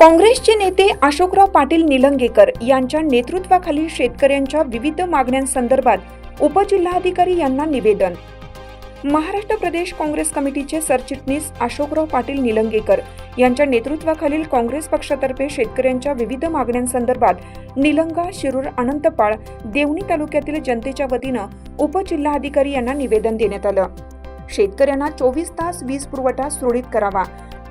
काँग्रेसचे नेते अशोकराव पाटील निलंगेकर यांच्या नेतृत्वाखाली शेतकऱ्यांच्या विविध मागण्यांसंदर्भात उपजिल्हाधिकारी यांना निवेदन. महाराष्ट्र प्रदेश काँग्रेस कमिटीचे सरचिटणीस अशोकराव पाटील निलंगेकर यांच्या नेतृत्वाखालील काँग्रेस पक्षातर्फे शेतकऱ्यांच्या विविध मागण्यांसंदर्भात निलंगा शिरूर अनंतपाळ देवणी तालुक्यातील जनतेच्या वतीनं उपजिल्हाधिकारी यांना निवेदन देण्यात आलं. शेतकऱ्यांना चोवीस तास वीज पुरवठा सुरळीत करावा.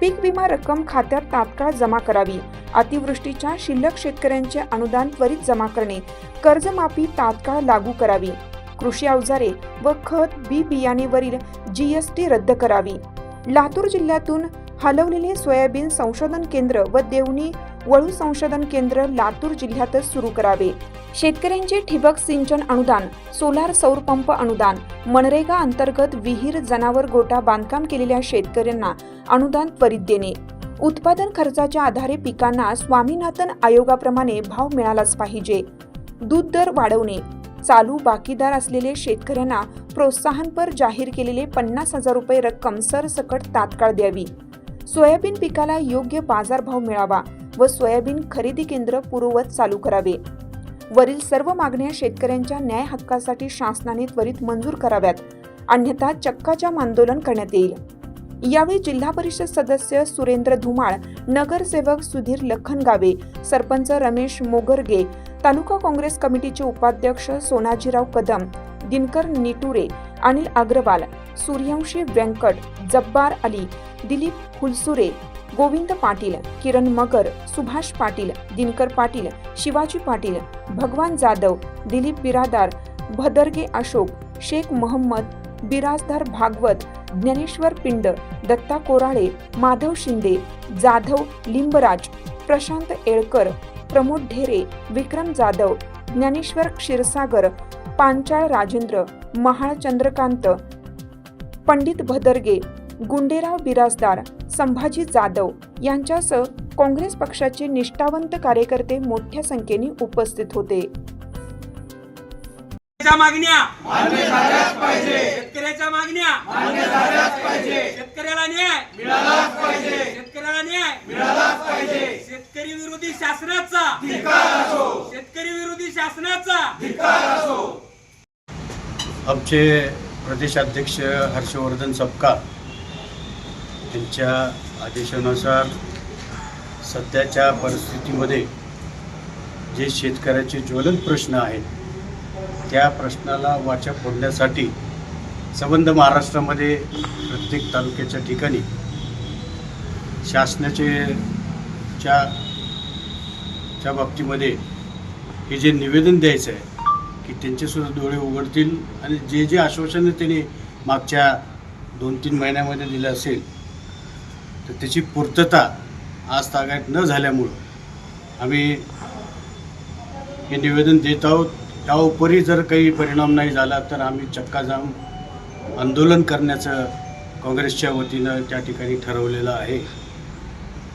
पीक विमा रक्कम खात्यात तात्काळ जमा करावी. अतिवृष्टीच्या शिल्लक शेतकऱ्यांचे अनुदान त्वरित जमा करणे. कर्जमाफी तात्काळ लागू करावी. कृषी अवजारे व खत बी बियाणेवरील जीएसटी रद्द करावी. लातूर जिल्ह्यातून हलवलेले सोयाबीन संशोधन केंद्र व देवणी वळू संशोधन केंद्र लातूर जिल्ह्यातच सुरू करावे. शेतकऱ्यांचे ठिबक सिंचन अनुदान सोलार सौर पंप अनुदान मनरेगा अंतर्गत विहीर जनावर गोटा बांधकाम केलेल्या शेतकऱ्यांना अनुदान त्वरित देणे. उत्पादन खर्चाच्या आधारे पिकांना स्वामीनाथन आयोगाप्रमाणे भाव मिळालाच पाहिजे. दूध दर वाढवणे. चालू बाकीदार असलेले शेतकऱ्यांना प्रोत्साहनपर जाहीर केलेले पन्नास हजार रुपये रक्कम सरसकट तात्काळ द्यावी. सोयाबीन पिकाला योग्य बाजारभाव मिळावा व सोयाबीन खरेदी केंद्र पूर्ववत चालू करावे. वरील सर्व मागण्या शेतकऱ्यांच्या न्याय हक्कासाठी शासनाने त्वरित मंजूर कराव्यात. अन्यथा चक्काजाम आंदोलन करण्यात येईल. यावेळी जिल्हा परिषद सदस्य सुरेंद्र धुमाळ नगरसेवक सुधीर लखनगावे सरपंच रमेश मोगरगे तालुका काँग्रेस कमिटीचे उपाध्यक्ष सोनाजीराव कदम दिनकर निटुरे अनिल अग्रवाल सूर्यवंशी व्यंकट जब्बार अली दिलीप फुलसुरे गोविंद पाटील किरण मगर सुभाष पाटील दिनकर पाटील शिवाजी पाटील भगवान जाधव दिलीप बिरादार भदरगे अशोक शेख मोहम्मद बिराजदार भागवत ज्ञानेश्वर पिंड दत्ता कोराळे माधव शिंदे जाधव लिंबराज प्रशांत एळकर प्रमोद ढेरे विक्रम जाधव ज्ञानेश्वर क्षीरसागर पांचाळ राजेंद्र महाळ चंद्रकांत पंडित भदरगे गुंडेराव बिराजदार संभाजी जाधव यांच्यासह काँग्रेस पक्षाचे निष्ठावंत कार्यकर्ते मोठ्या संख्येने उपस्थित होते. शेतकऱ्याच्या मागण्या. शेतकऱ्याच्या मागण्या. शेतकऱ्याला न्याय. मिळालाच पाहिजे. शेतकऱ्याला न्याय. मिळालाच पाहिजे. शेतकरी विरोधी शासनाचा. शेतकरी विरोधी शासनाचा. आमचे प्रदेशाध्यक्ष हर्षवर्धन सपकाळ यांच्या आदेशानुसार सध्याच्या परिस्थितीमध्ये जे शेतकऱ्याचे ज्वलंत प्रश्न आहेत त्या प्रश्नाला वाचा फोडण्यासाठी संबंध महाराष्ट्रामध्ये प्रत्येक तालुक्याच्या ठिकाणी शासनाचे च्या च्या बाबतीमध्ये हे जे निवेदन द्यायचं आहे की त्यांचेसुद्धा डोळे उघडतील आणि जे जे आश्वासनं त्यांनी मागच्या दोन तीन महिन्यामध्ये दिलं असेल तर त्याची पूर्तता आज तागायत न झाल्यामुळं आम्ही हे निवेदन देत आहोत. त्या उपरी जर काही परिणाम नाही झाला तर आम्ही चक्काजाम आंदोलन करण्याचं काँग्रेसच्या वतीनं त्या ठिकाणी ठरवलेलं आहे.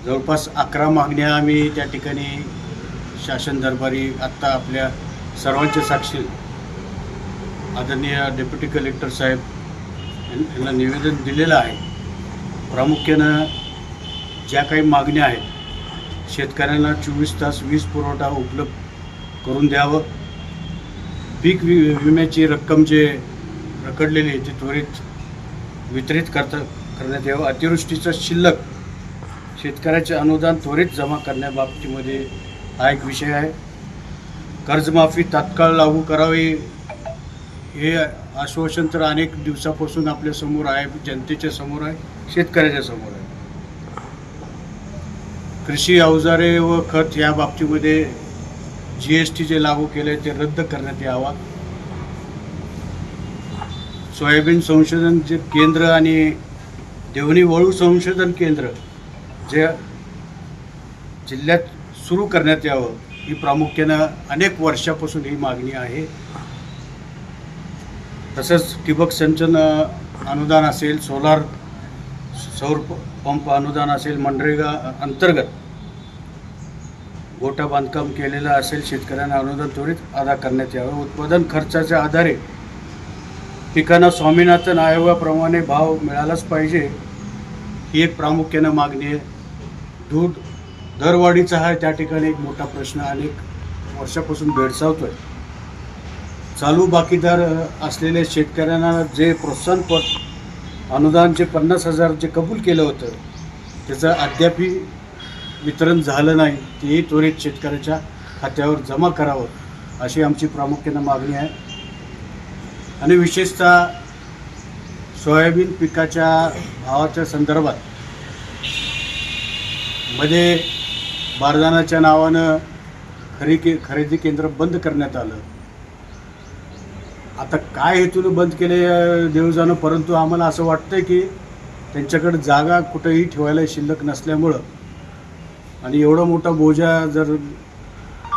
जवळपास अकरा मागण्या आम्ही त्या ठिकाणी शासन दरबारी आत्ता आपल्या सर्वांच्या साक्षी आदरणीय डेप्युटी कलेक्टर साहेब यांना निवेदन दिलेलं आहे. प्रामुख्यानं ज्या काही मागण्या आहेत शेतकऱ्यांना चोवीस तास वीज पुरवठा उपलब्ध करून द्यावं. पीक वि विम्याची रक्कम जे रखडलेली आहे ती त्वरित वितरित करता करण्यात यावं. अतिवृष्टीचं शिल्लक शेतकऱ्याचे अनुदान त्वरित जमा करण्याबाबतीमध्ये हा एक विषय आहे. कर्जमाफी तात्काळ लागू करावी. हे आश्वासन तर अनेक दिवसापासून आपल्यासमोर आहे जनतेच्या समोर आहे शेतकऱ्याच्या समोर आहे. कृषी अवजारे व खत या बाबतीमध्ये जी एस टी जे लागू केले ते रद्द करण्यात यावा. सोयाबीन संशोधन जे केंद्र आणि देवणी वळू संशोधन केंद्र जे जिल्ह्यात सुरू करण्यात यावं ही प्रामुख्यानं अनेक वर्षापासून ही मागणी आहे. तसंच ठिबक सिंचन अनुदान असेल सोलार सौर पंप अनुदान असेल मनरेगा अंतर्गत गोटा बांधकाम केलेलं असेल शेतकऱ्यांना अनुदान त्वरित अदा करण्यात यावं. उत्पादन खर्चाच्या आधारे पिकांना स्वामीनाथन आयोगाप्रमाणे भाव मिळालाच पाहिजे ही एक प्रामुख्यानं मागणी आहे. दूध दरवाढीचा हा त्या ठिकाणी एक मोठा प्रश्न अनेक वर्षापासून भेडसावतो आहे चालू बाकीदार असलेल्या शेतकऱ्यांना जे प्रोत्साहनपट अनुदान जे पन्नास हजार जे कबूल केलं होतं त्याचं अद्याप वितरण झालं नाही. तेही त्वरित शेतकऱ्याच्या खात्यावर जमा करावं अशी आमची प्रामुख्यानं मागणी आहे. आणि विशेषतः सोयाबीन पिकाच्या भावाच्या संदर्भात मध्ये बारदानाच्या नावानं खरी के खरेदी केंद्र बंद करण्यात आलं. आता काय हेतून बंद केले देवजानं? परंतु आम्हाला असं वाटतंय की त्यांच्याकडे जागा कुठंही ठेवायला शिल्लक नसल्यामुळं आणि एवढा मोठा बोजा जर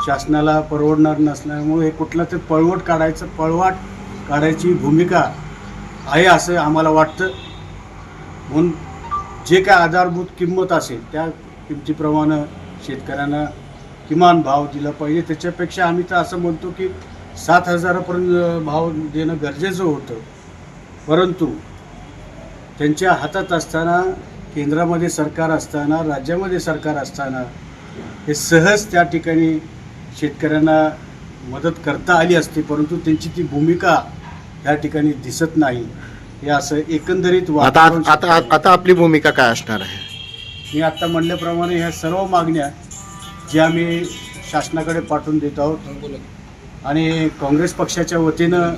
शासनाला परवडणार नसल्यामुळे हे कुठला तर पळवट काढायचं पळवाट काढायची भूमिका आहे असं आम्हाला वाटतं. म्हणून जे काय आधारभूत किंमत असेल त्या किमतीप्रमाणे शेतकऱ्यांना किमान भाव दिला पाहिजे. त्याच्यापेक्षा आम्ही तर असं म्हणतो की सात हजारापर्यंत भाव देणं गरजेचं होतं. परंतु त्यांच्या हातात असताना केंद्रामध्ये सरकार असताना राज्यामध्ये सरकार असताना हे सहज त्या ठिकाणी शेतकऱ्यांना मदत करता आली असती परंतु त्यांची ती भूमिका त्या ठिकाणी दिसत नाही. हे असं एकंदरीत आता आता आता आपली भूमिका काय असणार आहे? मी आत्ता म्हणल्याप्रमाणे ह्या सर्व मागण्या ज्या आम्ही शासनाकडे पाठवून देत आहोत आणि काँग्रेस पक्षाच्या वतीनं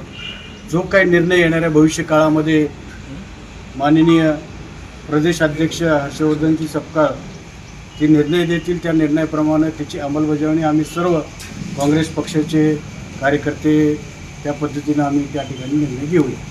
जो काही निर्णय येणाऱ्या भविष्य काळामध्ये माननीय प्रदेशाध्यक्ष हर्षवर्धनजी सपकाळ ते निर्णय देतील त्या निर्णयाप्रमाणे त्याची अंमलबजावणी आम्ही सर्व काँग्रेस पक्षाचे कार्यकर्ते त्या पद्धतीनं आम्ही त्या ठिकाणी निर्णय घेऊया.